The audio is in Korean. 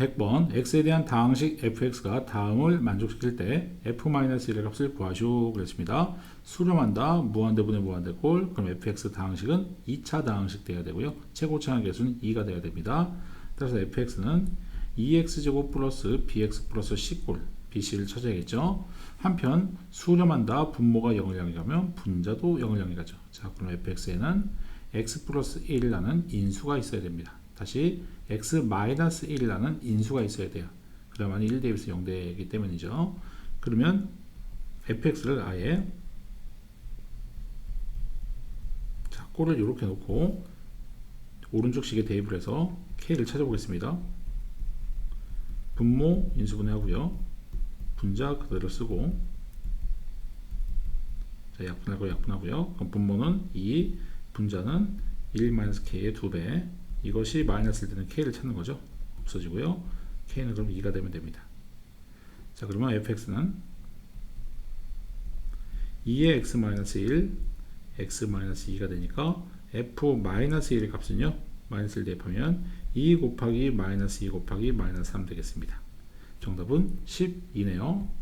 100번 x에 대한 다항식 fx가 다음을 만족시킬 때 f-1의 값을 구하시오 그랬습니다. 수렴한다 무한대분의 무한대꼴 그럼 fx 다항식은 2차 다항식 돼야 되고요. 최고차항 개수는 2가 돼야 됩니다. 따라서 fx는 2x제곱 플러스 bx 플러스 c꼴 bc를 찾아야겠죠. 한편 수렴한다 분모가 0을 향해 가면 분자도 0을 향해 가죠. 자 그럼 fx에는 x 플러스 1이라는 인수가 있어야 됩니다. 다시 x 마이너스 1이라는 인수가 있어야 돼요. 그래야만 1 대비해서 0 되기 때문이죠. 그러면 fx를 아예 자, 꼴을 이렇게 놓고 오른쪽 식에 대입을 해서 k를 찾아보겠습니다. 분모 인수분해 하고요. 분자 그대로 쓰고 자, 약분하고 약분하고요. 그럼 분모는 2, 분자는 1-k의 2배 이것이 마이너스일 때는 k를 찾는 거죠. 없어지고요. k는 그럼 2가 되면 됩니다. 자 그러면 fx는 2의 x-1 x-2가 되니까 f-1의 값은요. 마이너스 1 대입하면 2 곱하기 마이너스 2 곱하기 마이너스 3 되겠습니다. 정답은 12네요.